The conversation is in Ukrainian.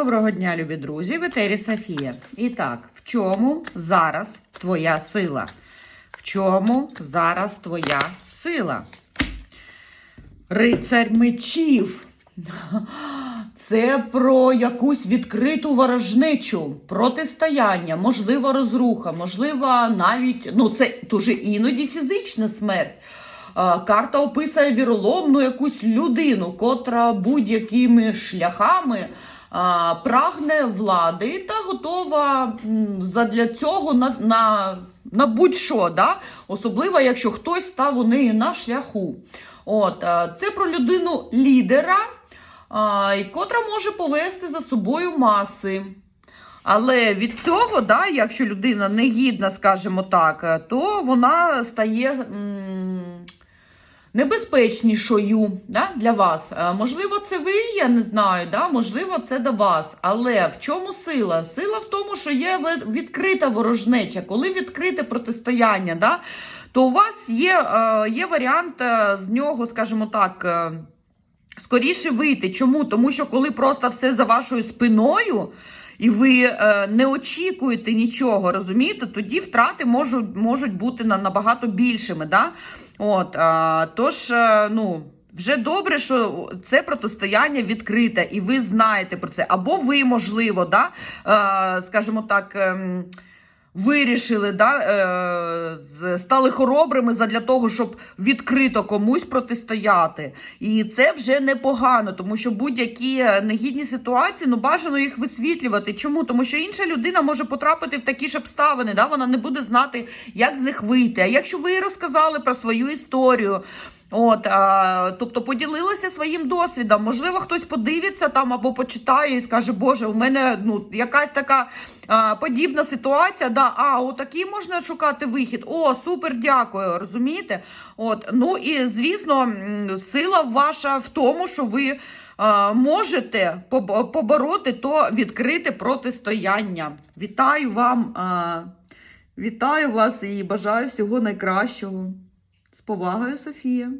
Доброго дня, любі друзі, в етері Софія. І так, в чому зараз твоя сила? В чому зараз твоя сила? Рицарь мечів. Це про якусь відкриту ворожнечу, протистояння, можливо, розруха, можливо, навіть ну це дуже іноді фізична смерть. Карта описує віроломну якусь людину, котра будь-якими шляхами прагне влади та готова задля цього на, на, на будь-що, да? особливо якщо хтось став у неї на шляху. От, Це про людину лідера, котра може повести за собою маси. Але від цього, да, якщо людина негідна, скажімо так, то вона стає м, небезпечнішою да, для вас. Е, Можливо, це ви, я не знаю, да, можливо, це до вас. Але в чому сила? Сила в тому, що є відкрита ворожнеча, коли відкрите протистояння, да, то у вас є, е, є варіант е, з нього, скажімо так. скоріше вийти. Чому? Тому що коли просто все за вашою спиною. І ви е, не очікуєте нічого, розумієте? Тоді втрати можуть, можуть бути на, набагато більшими. Да? От, а, тож, е, ну, вже добре, що це протистояння відкрите, і ви знаєте про це. Або ви, можливо, да, е, скажімо так. Вирішили, да, е, стали хоробрими задля того, щоб відкрито комусь протистояти. І це вже непогано, тому що будь-які негідні ситуації, ну бажано їх висвітлювати. Чому? Тому що інша людина може потрапити в такі ж обставини, да, вона не буде знати, як з них вийти. А якщо ви розказали про свою історію, От, а, тобто поділилися своїм досвідом. Можливо, хтось подивиться там або почитає і скаже, Боже, у мене ну, якась така а, подібна ситуація. Да, а, отакий можна шукати вихід. О, супер, дякую. Розумієте? От, ну і звісно, сила ваша в тому, що ви а, можете побороти то відкрите протистояння. Вітаю вам, а, вітаю вас і бажаю всього найкращого. З повагою, Софія.